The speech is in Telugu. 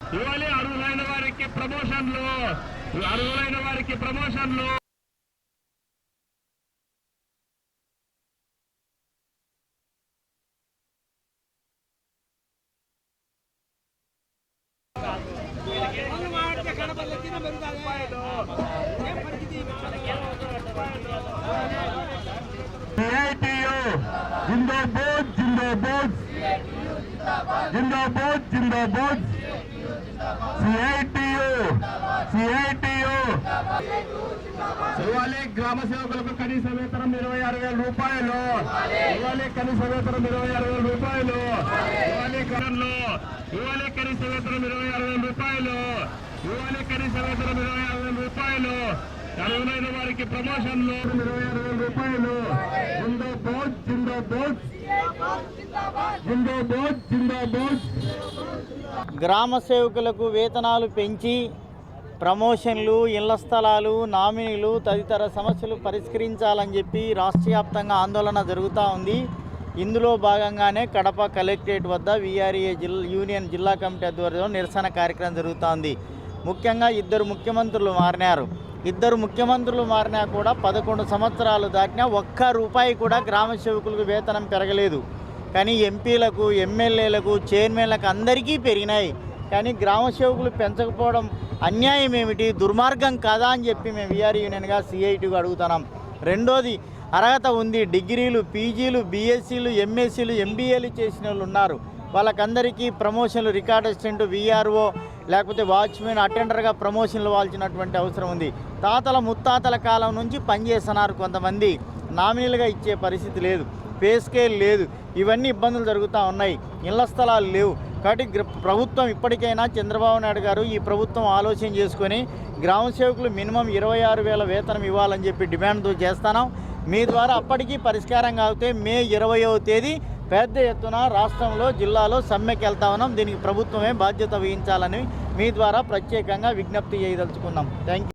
ఇవ్వాలి అర్హులైన వారికి ప్రమోషన్లు. అర్హులైన వారికి ప్రమోషన్లు. జిందాబాద్ జిందాబాద్. జిందాబాద్ జిందాబాద్. CITU CITU. ఇవ్వాలి గ్రామ సేవకులకు కనీస వేతనం ఇరవై ఆరు వేల రూపాయలు. ఇవ్వాలి కనీస వేతనం ఇరవై ఆరు వేల రూపాయలు. ఇవ్వాలి కరణలో ఇవ్వాలి కనీస వేతనం ఇరవై ఆరు వేల రూపాయలు. ఇవ్వాలి కనీస వేతనం ఇరవై ఆరు వేల రూపాయలు అర్హులైన వారికి ప్రమోషన్లు ఇరవై ఆరు వేల రూపాయలు. జిందాబాద్ జిందాబాద్. జిందాబాద్ జిందాబాద్. గ్రామ సేవకులకు వేతనాలు పెంచి ప్రమోషన్లు ఇళ్ళ స్థలాలు నామినీలు తదితర సమస్యలు పరిష్కరించాలని చెప్పి రాష్ట్ర వ్యాప్తంగా ఆందోళన జరుగుతూ ఉంది. ఇందులో భాగంగానే కడప కలెక్టరేట్ వద్ద విఆర్ఏ జిల్లా యూనియన్ జిల్లా కమిటీ ఆధ్వర్యంలో నిరసన కార్యక్రమం జరుగుతోంది ముఖ్యంగా ఇద్దరు ముఖ్యమంత్రులు మారినారు. ఇద్దరు ముఖ్యమంత్రులు మారినా కూడా పదకొండు సంవత్సరాలు దాటినా ఒక్క రూపాయి కూడా గ్రామ సేవకులకు వేతనం పెరగలేదు. కానీ ఎంపీలకు ఎమ్మెల్యేలకు చైర్మన్లకు అందరికీ పెరిగినాయి. కానీ గ్రామ సేవకులు పెంచకపోవడం అన్యాయం ఏమిటి? దుర్మార్గం కాదా అని చెప్పి మేము విఆర్ యూనియన్గా సిఐటిగా అడుగుతున్నాం. రెండోది అర్హత ఉంది. డిగ్రీలు పీజీలు బీఎస్సీలు ఎంఎస్సీలు ఎంబీఏలు చేసిన వాళ్ళు ఉన్నారు. వాళ్ళకందరికీ ప్రమోషన్లు రికార్డ్ అసిస్టెంట్ విఆర్ఓ లేకపోతే వాచ్మెన్ అటెండర్గా ప్రమోషన్లు వాల్చినటువంటి అవసరం ఉంది. తాతల ముత్తాతల కాలం నుంచి పనిచేస్తున్నారు కొంతమంది. నామినీలుగా ఇచ్చే పరిస్థితి లేదు. పే స్కేల్ లేదు. ఇవన్నీ ఇబ్బందులు జరుగుతూ ఉన్నాయి. ఇళ్ళ స్థలాలు లేవు. కాబట్టి ప్రభుత్వం ఇప్పటికైనా చంద్రబాబు నాయుడు గారు ఈ ప్రభుత్వం ఆలోచన చేసుకొని గ్రామ సేవకులు మినిమం ఇరవై ఆరు వేల వేతనం ఇవ్వాలని చెప్పి డిమాండ్తో చేస్తాను మీ ద్వారా అప్పటికీ పరిష్కారం కాకపోతే మే ఇరవయో తేదీ పెద్ద ఎత్తున రాష్ట్రంలో జిల్లాలో సమ్మెకి వెళ్తా ఉన్నాం. దీనికి ప్రభుత్వమే బాధ్యత వహించాలని మీ ద్వారా ప్రత్యేకంగా విజ్ఞప్తి చేయదలుచుకున్నాం. Thank you